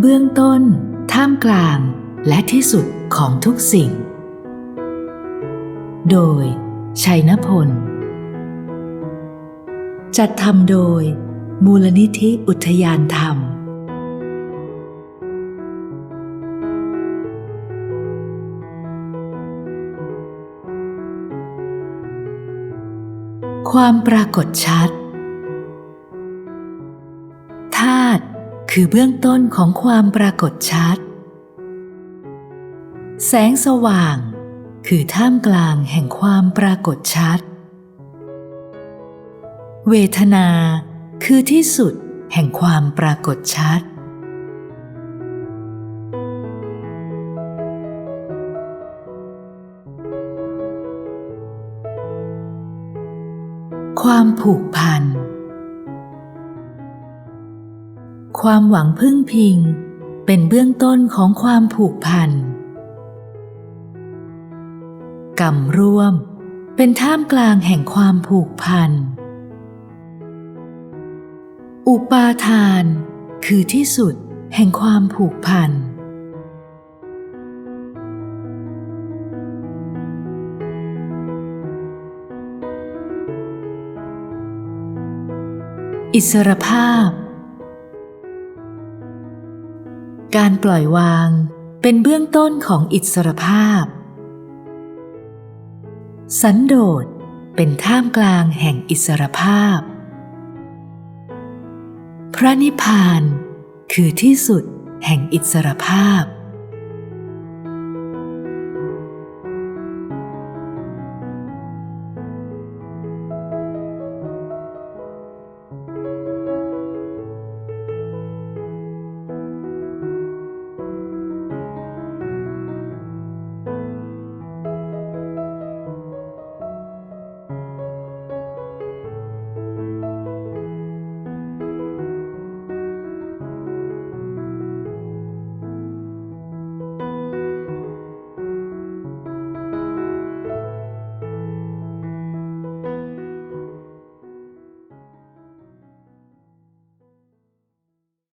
เบื้องต้น ท่ามกลาง และที่สุดของทุกสิ่ง โดย ชัยนพล จัดทำโดย มูลนิธิอุทยานธรรมความปรากฏชัด คือเบื้องต้นของความปรากฏชัด แสงสว่าง คือท่ามกลางแห่งความปรากฏชัด เวทนา คือที่สุดแห่งความปรากฏชัด ความผูกพัน ความหวังพึ่งพิง เป็นเบื้องต้นของความผูกพัน กรรมร่วม เป็นท่ามกลางแห่งความผูกพัน อุปาทาน คือที่สุดแห่งความผูกพันอิสรภาพ การปล่อยวางเป็นเบื้องต้นของอิสรภาพ สันโดษเป็นท่ามกลางแห่งอิสรภาพ พระนิพพานคือที่สุดแห่งอิสรภาพ